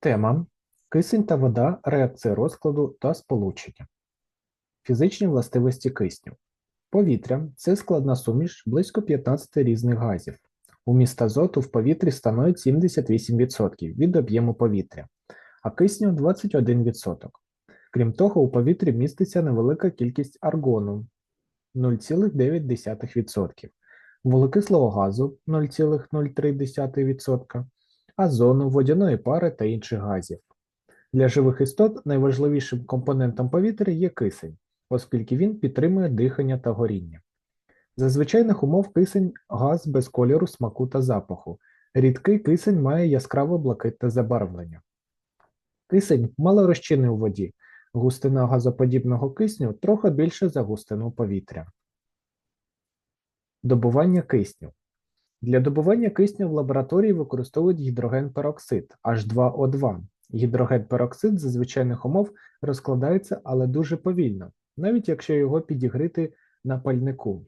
Тема Кисень та вода, реакція розкладу та сполучення. Фізичні властивості кисню. Повітря це складна суміш близько 15 різних газів. Уміст азоту в повітрі становить 78% від об'єму повітря, а кисню 21%. Крім того, у повітрі міститься невелика кількість аргону 0,9%, вуглекислого газу 0,03%, азону, водяної пари та інших газів. Для живих істот найважливішим компонентом повітря є кисень, оскільки він підтримує дихання та горіння. За звичайних умов кисень газ без кольору, смаку та запаху. Рідкий кисень має яскраво блакитне забарвлення. Кисень мало малорозчинний у воді. Густина газоподібного кисню трохи більше за густину повітря. Добування кисню. Для добування кисню в лабораторії використовують гідроген-пероксид H2O2. Гідроген-пероксид за звичайних умов розкладається, але дуже повільно, навіть якщо його підігріти на пальнику.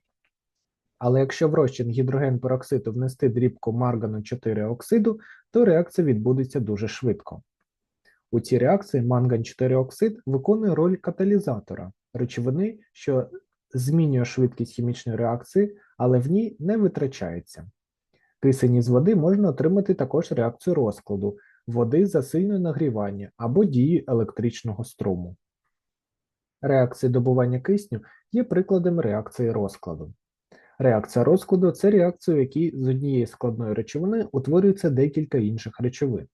Але якщо в розчин гідроген-пероксиду внести дрібку маргану 4 оксиду, то реакція відбудеться дуже швидко. У цій реакції манган 4 оксид виконує роль каталізатора речовини, що змінює швидкість хімічної реакції, але в ній не витрачається. Кисень із води можна отримати також реакцію розкладу води за сильне нагрівання або дії електричного струму. Реакції добування кисню є прикладом реакції розкладу. Реакція розкладу це реакція, в якій з однієї складної речовини утворюється декілька інших речовин.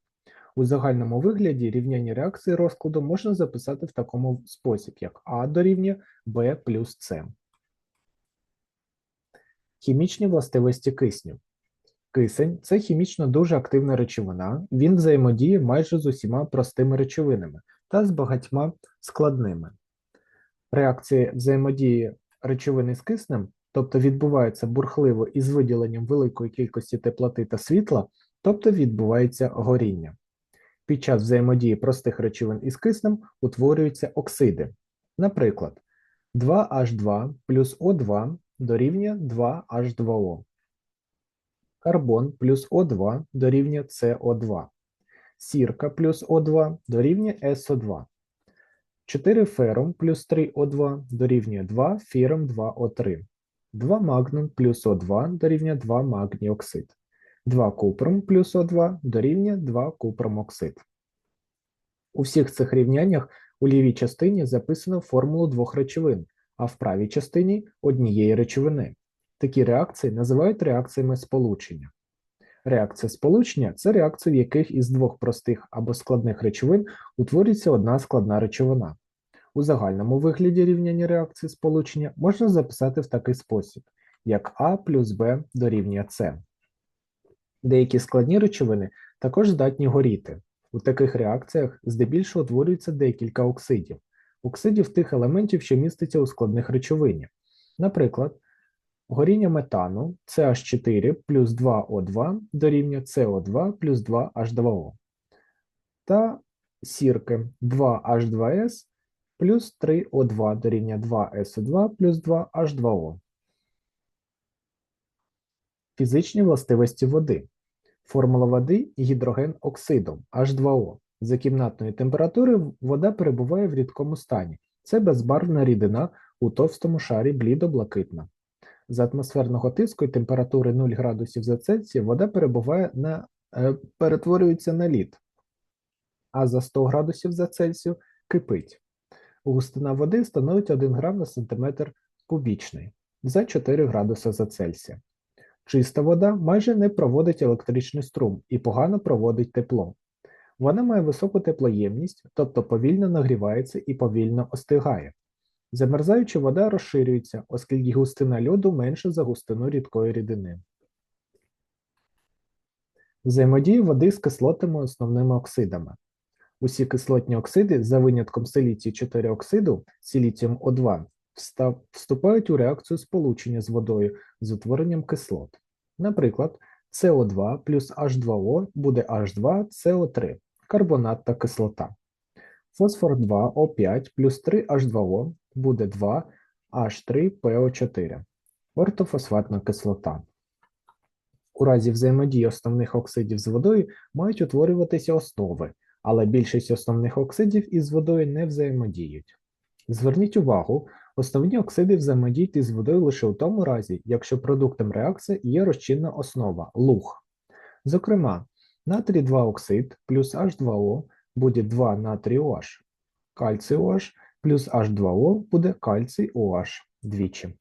У загальному вигляді рівняння реакції розкладу можна записати в такому спосіб, як А дорівнює Б плюс С. Хімічні властивості кисню. Кисень це хімічно дуже активна речовина, він взаємодіє майже з усіма простими речовинами та з багатьма складними. Реакції взаємодії речовини з киснем, тобто відбувається бурхливо із виділенням великої кількості теплоти та світла, тобто відбувається горіння. Під час взаємодії простих речовин із киснем утворюються оксиди. Наприклад, 2H2 плюс O2 дорівнює 2H2O карбон плюс О2 дорівнює СО2, сірка плюс О2 дорівнює СО2, 4 ферум плюс 3 О2 дорівнює 2 фіром 2О3, 2 магнум плюс О2 дорівнює 2 магній оксид, 2 купром плюс О2 дорівнює 2 купром оксид. У всіх цих рівняннях у лівій частині записано формулу двох речовин, а в правій частині однієї речовини. Такі реакції називають реакціями сполучення. Реакція сполучення це реакція, в яких із двох простих або складних речовин утворюється одна складна речовина. У загальному вигляді рівняння реакції сполучення можна записати в такий спосіб, як А плюс Б дорівнює С. Деякі складні речовини також здатні горіти. У таких реакціях здебільшого утворюється декілька оксидів, оксидів тих елементів, що містяться у складних речовині. Наприклад, Горіння метану CH4 плюс 2O2 дорівнює CO2 плюс 2H2O та сірки 2H2S плюс 3O2 дорівнює 2SO2 плюс 2H2O. Фізичні властивості води. Формула води гідроген оксидом H2O. За кімнатної температури вода перебуває в рідкому стані. Це безбарвна рідина у товстому шарі блідо-блакитна. За атмосферного тиску і температури 0 градусів за Цельсія вода перебуває на, е, перетворюється на лід, а за 100 градусів за Цельсію кипить. Густина води становить 1 грам на сантиметр кубічний за 4 градуси за Цельсія. Чиста вода майже не проводить електричний струм і погано проводить тепло. Вона має високу теплоємність, тобто повільно нагрівається і повільно остигає. Замерзаюча вода розширюється, оскільки густина льоду менша за густину рідкої рідини. Взаємодія води з кислотами основними оксидами. Усі кислотні оксиди, за винятком силіцію 4 оксиду силіціум О2, вступають у реакцію сполучення з водою з утворенням кислот. Наприклад, СО2 плюс H2O буде H2CO3, карбонат та кислота. Фосфор 2 О5 плюс 3 H2O буде 2 H3PO4, ортофосфатна кислота. У разі взаємодії основних оксидів з водою мають утворюватися основи але більшість основних оксидів із водою не взаємодіють. Зверніть увагу, основні оксиди взаємодіють із водою лише у тому разі, якщо продуктом реакції є розчинна основа луг. Зокрема, натрій 2 оксид плюс H2O буде 2 натрій OH, кальцій OH плюс H2O буде кальцій OH двічі.